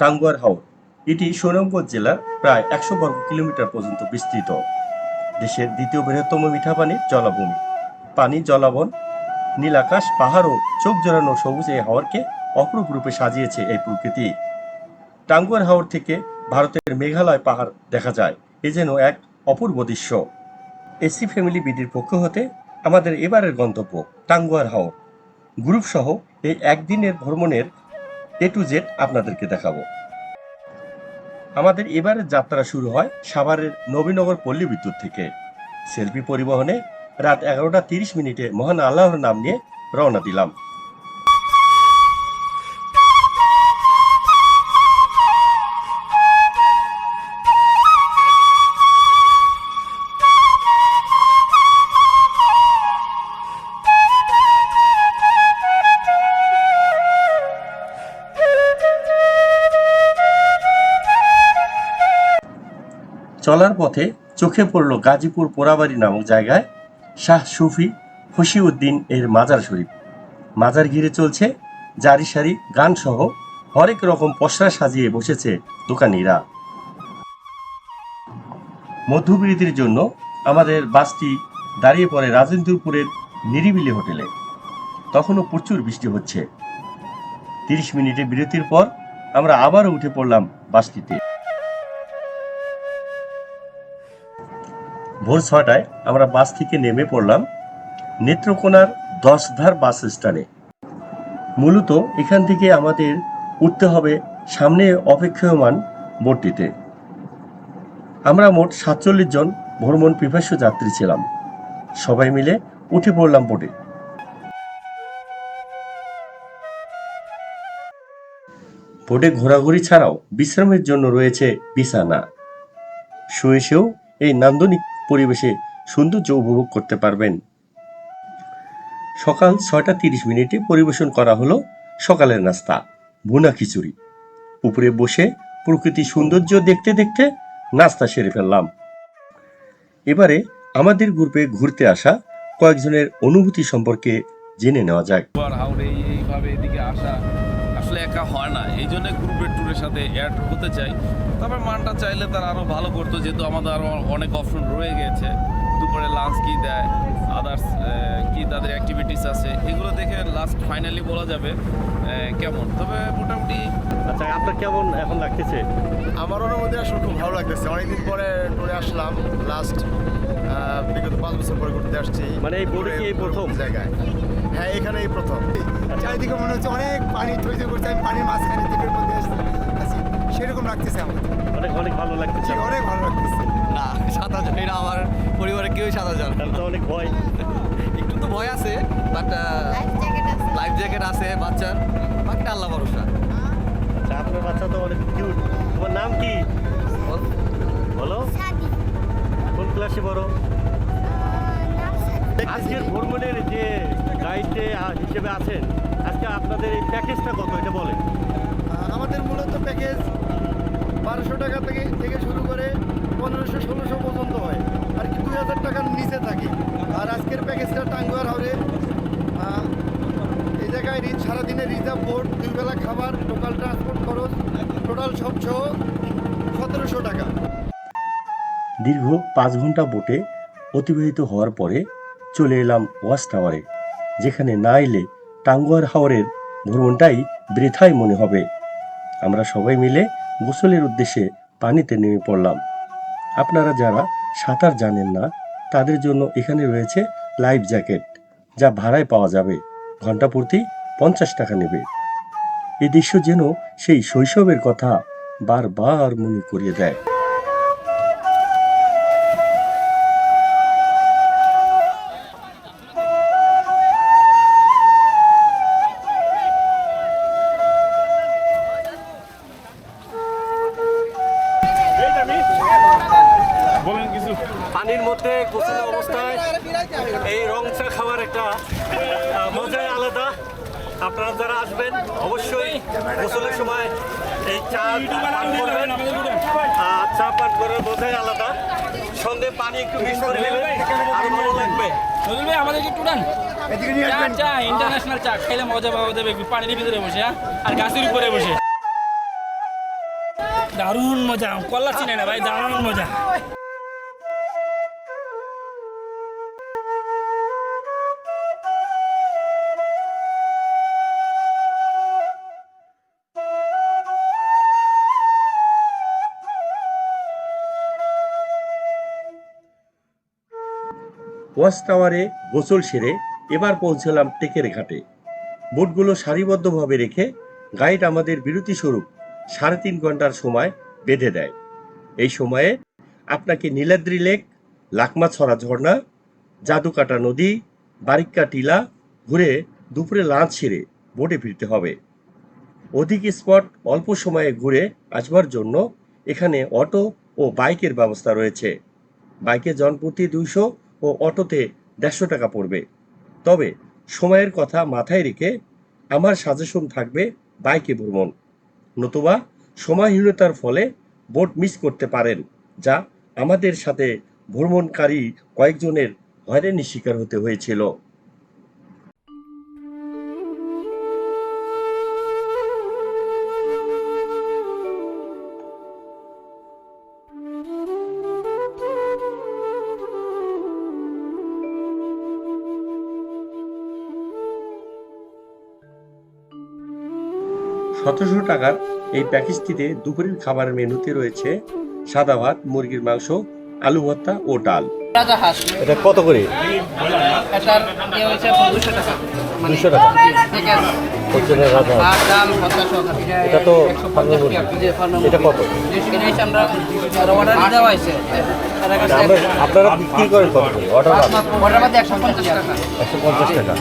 টাঙ্গুয়ার হাওর, এটি সুনামগঞ্জ জেলার প্রায় একশো বর্গ কিলোমিটার পর্যন্ত বিস্তৃত। দেশের দ্বিতীয় বৃহত্তম মিঠা পানির জলাভূমি। পানি জলাবন, নীলাকাশ, পাহাড় ও চোখ জোড়ানো সবুজ এই হাওরকে অপরূপ রূপে সাজিয়েছে এই প্রকৃতি। টাঙ্গুয়ার হাওর থেকে ভারতের মেঘালয় পাহাড় দেখা যায়। এ যেন এক অপূর্ব দৃশ্য। এসি ফ্যামিলি বিডির পক্ষ হতে আমাদের এবারের গন্তব্য টাঙ্গুয়ার হাও গ্রুপ সহ এই একদিনের ভ্রমণের এ টু জেড আপনাদেরকে দেখাবো। আমাদের এবারের যাত্রা শুরু হয় সাভারের নবীনগর পল্লী বিদ্যুৎ থেকে। সেলফি পরিবহনে রাত এগারোটা তিরিশ মিনিটে মহান আল্লাহর নাম নিয়ে রওনা দিলাম। চলার পথে চোখে পড়ল গাজীপুর পোড়াবাড়ি নামক জায়গায় শাহ সুফি ফসিউদ্দিন এর মাজার শরীফ। মাজার ঘিরে চলছে জারি সারি গান সহ হরেক রকম পসরা সাজিয়ে বসেছে দোকানিরা। মধ্যবিরতির জন্য আমাদের বাসটি দাঁড়িয়ে পড়ে রাজেন্দ্রপুরের নিরিবিলি হোটেলে। তখনও প্রচুর বৃষ্টি হচ্ছে। তিরিশ মিনিটে বিরতির পর আমরা আবারও উঠে পড়লাম বাসটিতে। ভোর ছটায় আমরা বাস থেকে নেমে পড়লাম নেত্রকোনার দশধার বাস স্ট্যান্ডে। মূলত এখান থেকে আমাদের উঠতে হবে সামনে অপেক্ষমান বোটটিতে। আমরা মোট সাতচল্লিশ জন ভ্রমণ পিপাসু যাত্রী ছিলাম। সবাই মিলে উঠে পড়লাম বোটে। বোটে ঘোরাঘুরি ছাড়াও বিশ্রামের জন্য রয়েছে বিছানা। শুয়ে শুয়েও এই নান্দনিক পরিবেশে সৌন্দর্য উপভোগ করতে পারবেন। সকাল ছয়টা তিরিশ মিনিটে পরিবেশন করা হলো সকালের নাস্তা, ভুনা খিচুড়ি। উপরে বসে প্রকৃতির সৌন্দর্য দেখতে দেখতে নাস্তা সেরে ফেললাম। এবারে আমাদের গ্রুপে ঘুরতে আসা কয়েকজনের অনুভূতি সম্পর্কে জেনে নেওয়া এই- এইভাবে এদিকে আসা একা হয় না। এই জন্য গ্রুপের ট্যুরের সাথে অ্যাড হতে চাই। তারপর মানটা চাইলে তারা আরও ভালো করতো যেহেতু আমাদের আরও অনেক অপশন রয়ে গেছে। দুপুরে লাঞ্চ কী দেয় আদার্স কি তাদের অ্যাক্টিভিটিস আছে এগুলো দেখে লাস্ট ফাইনালি বলা যাবে কেমন। তবে মোটামুটি আচ্ছা আপনার কেমন এখন লাগতেছে? আমার অনুমতি আসলে খুব ভালো লাগতেছে। অনেকদিন পরে ট্যুরে আসলাম লাস্ট বিগত পাঁচ বছর পরে ঘুরতে আসছি। মানে এই বোর্ডে কি এই প্রথম? জায়গায়। হ্যাঁ এখানে এই প্রথম চারিদিকে মনে হচ্ছে অনেক পানি থইতে করছে আমি পানির মাঝখানে দ্বীপের মধ্যে আসছি। আছি সেরকম লাগতেছে আমার অনেক অনেক ভালো লাগতেছে অনেক ভালো লাগতেছে। না সাঁতার জানি না আমার পরিবারে কেউই সাঁতার জানে। না তো অনেক ভয়। একটু তো ভয় আছে বাট লাইফ জ্যাকেট আছে। বাচ্চার। বাকিটা আল্লাহ ভরসা। আচ্ছা আপনার বাচ্চা তো অনেক কিউট তোমার নাম কি? বলো। কোন ক্লাসে বড় আজকের ভ্রমণের যে গাইডে হিসেবে আছেন। আজকে আপনাদের এই প্যাকেজটা কত এটা বলেন। আমাদের মূলত প্যাকেজ বারোশো টাকা থেকে থেকে শুরু করে পনেরোশো ষোলোশো পর্যন্ত হয়। আর কি দুই হাজার টাকার নিচে থাকে। আর আজকের প্যাকেজটা টাঙ্গুয়ার হাওড়ে এই জায়গায় রিচ সারাদিনে রিজার্ভ বোর্ড দুইবেলা খাবার লোকাল ট্রান্সপোর্ট খরচ টোটাল সব সহ সতেরোশো টাকা। দীর্ঘ পাঁচ ঘণ্টা বোটে অতিবাহিত হওয়ার পরে চলে এলাম ওয়াচ টাওয়ারে। যেখানে না এলে টাঙ্গুয়ার হাওরের ভ্রমণটাই বৃথাই মনে হবে। আমরা সবাই মিলে গোসলের উদ্দেশ্যে পানিতে নেমে পড়লাম। আপনারা যারা সাঁতার জানেন না, তাদের জন্য এখানে রয়েছে লাইফ জ্যাকেট, যা ভাড়ায় পাওয়া যাবে। ঘণ্টা প্রতি পঞ্চাশ টাকা নেবে। এ দৃশ্য যেন সেই শৈশবের কথা বারবার মনে করিয়ে দেয়। মধ্যে গোসল অবস্থায় এই রং চা খাওয়ার একটা মজাই আলাদা। আপনারা যারা আসবেন অবশ্যই গোসলের সময় এই চা পান করবেন। আর চা পান করার মজাই আলাদা। সঙ্গে পানি একটু মিক্স করে নেবেন আরও ভালো লাগবে। নজরুল ভাই আমাদেরকে একটু ডান চা চা ইন্টারন্যাশনাল চা। খাইলে মজা পাওয়া যাবে পানির ভিতরে বসে হ্যাঁ? আর গাছের উপরে বসে। দারুণ মজা কল্লা চিনে না ভাই দারুণ মজা। ওয়াচ টাওয়ারে গোসল সেরে এবার পৌঁছলাম টেকের ঘাটে। বোটগুলো সারিবদ্ধভাবে রেখে গাইড আমাদের বিরতি স্বরূপ সাড়ে তিন ঘণ্টার সময় বেঁধে দেয়। এই সময়ে আপনাকে নীলাদ্রি লেক লাকমাছড়া ঝর্ণা, জাদুকাটা নদী, বারিক্কা টিলা ঘুরে দুপুরে লাঞ্চ সেরে বোটে ফিরতে হবে। অধিক স্পট অল্প সময়ে ঘুরে আসবার জন্য এখানে অটো ও বাইকের ব্যবস্থা রয়েছে। বাইকে জনপ্রতি দুইশো ও অটোতে দেড়শো টাকা পড়বে। তবে সময়ের কথা মাথায় রেখে আমার সাজেশন থাকবে বাইকে ভ্রমণ। নতুবা সময়হীনতার ফলে বোট মিস করতে পারেন, যা আমাদের সাথে ভ্রমণকারী কয়েকজনের হয়রানির শিকার হতে হয়েছিল। সতেরোশো টাকার এই প্যাকেজটিতে দুপুরের খাবারের মেনুতে রয়েছে সাদা ভাত মুরগির মাংস আলু ভর্তা ও ডাল। এটা কত করে? এটার ইয়ে দুশো টাকা। না রাজা। সহ এটা তো এটা কত? আপনারা বিক্রি করেন কত? অর্ডার অর্ডার মধ্যে একশো পঞ্চাশ টাকা। একশো পঞ্চাশ টাকা।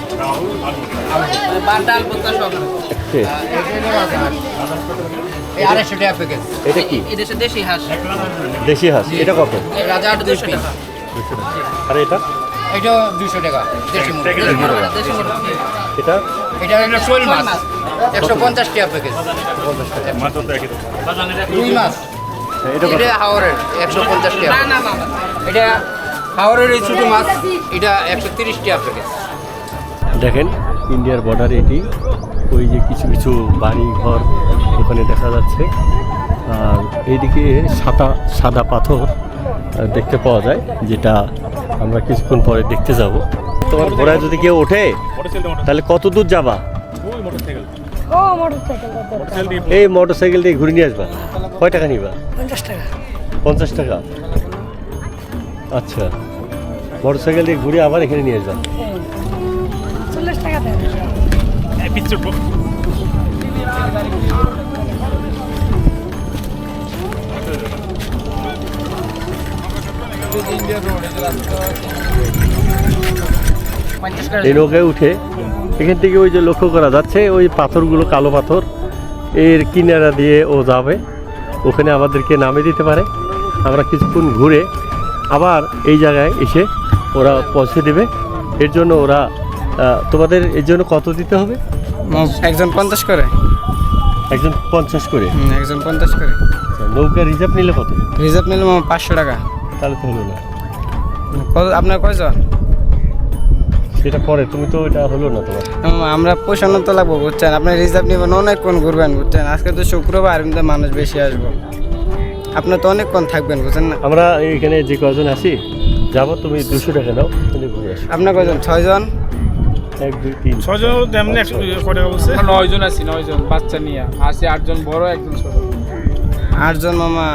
এটা কি? দেশি হাঁস। এটা কত? রাজা আট দুশো টাকা। আর এটা? এটা দুশো টাকা দেশি মুরগি। এটা? এটা হলো শোল মাছ। একশো পঞ্চাশ টাকা প্যাকেজ রুই মাছ। এটা হাওড়ের একশো পঞ্চাশ টাকা না না না এটা হাওড়ের এই ছোটো মাছ এটা একশো তিরিশ টাকা প্যাকেজ দেখেন ইন্ডিয়ার বর্ডার এটি। ওই যে কিছু কিছু বাড়ি ঘর ওখানে দেখা যাচ্ছে। আর এইদিকে সাদা সাদা পাথর দেখতে পাওয়া যায় যেটা আমরা কিছুক্ষণ পরে দেখতে যাব। তোমার ঘোড়ায় যদি কেউ ওঠে, তাহলে কত দূর যাবা? এই মোটর সাইকেল দিয়ে ঘুরে নিয়ে আসবা। কয় টাকা নিবা? পঞ্চাশ টাকা। পঞ্চাশ টাকা আচ্ছা দিয়ে ঘুরে আবার এখানে নিয়ে আসবা। চল্লিশ টাকা এই নৌকায় উঠে এখান থেকে ওই যে লক্ষ্য করা যাচ্ছে ওই পাথরগুলো কালো পাথর এর কিনারা দিয়ে ও যাবে। ওখানে আমাদেরকে নামে দিতে পারে। আমরা কিছুক্ষণ ঘুরে আবার এই জায়গায় এসে ওরা পৌঁছে দেবে। এর জন্য ওরা তোমাদের এর জন্য কত দিতে হবে? একজন পঞ্চাশ করে। একজন পঞ্চাশ করে? একজন পঞ্চাশ করে। নৌকা রিজার্ভ নিলে কত? রিজার্ভ নিলে পাঁচশো টাকা। তাহলে তো হলো না। আপনার কয়জন? সেটা পরে তুমি তো এটা হলো না তোমার। আমরা পোষানো তো লাগবো বুঝছেন? আপনি রিজার্ভ নেবেন অনেকক্ষণ ঘুরবেন বুঝছেন? আজকে তো শুক্রবার এমনিতে মানুষ বেশি আসব। আপনার তো অনেকক্ষণ থাকবেন বুঝছেন না? আমরা এখানে যে কজন আছি যাব তুমি দুশো টাকা নাও তুমি ঘুরে আসো আপনার কয়জন? ছয়জন? এক দুই তিন। ছজন তেমনি একশো টাকা বলছে। নয় আছি নয় জন বাচ্চা নিয়ে। আছে আটজন বড় একজন ছোট। আটজন মামা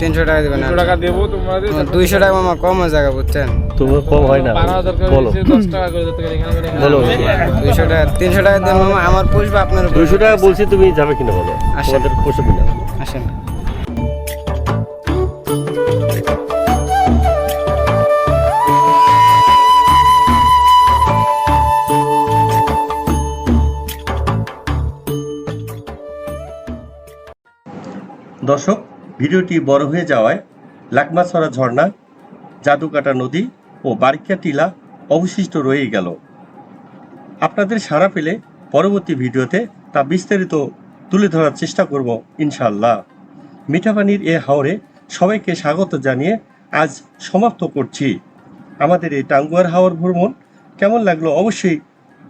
তিনশো টাকা দেবেন টাকা দেবো তোমরা দুইশো টাকা মামা কম হয়ে জায়গা বুঝছেন? তোমার কম হয় না বলো। দশ টাকা করে দিতে গেলে এখানে এখানে- বলো। দুইশো টাকা তিনশো টাকা দেবেন মামা আমার পুষবে আপনার দুইশো টাকা বলছি তুমি যাবে কিনা বলো? আসেন। পুষবে না আসেন। দর্শক, ভিডিওটি বড় হয়ে যাওয়ায় লাকমাছড়া ঝর্ণা, জাদুকাটা নদী ও বারিকা টিলা অবশিষ্ট রয়ে গেল। আপনাদের সাড়া পেলে পরবর্তী ভিডিওতে তা বিস্তারিত তুলে ধরার চেষ্টা করব ইনশাল্লাহ মিঠাপানির এ হাওরে সবাইকে স্বাগত জানিয়ে আজ সমাপ্ত করছি। আমাদের এই টাঙ্গুয়ার হাওর ভ্রমণ কেমন লাগল অবশ্যই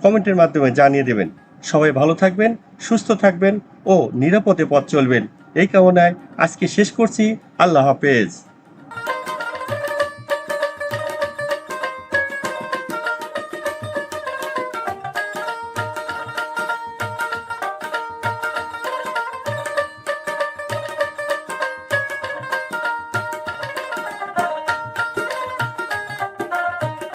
কমেন্টের মাধ্যমে জানিয়ে দেবেন। সবাই ভালো থাকবেন, সুস্থ থাকবেন ও নিরাপদে পথ চলবেন। এই কামনায় আজকে শেষ করছি। আল্লাহ হাফেজ।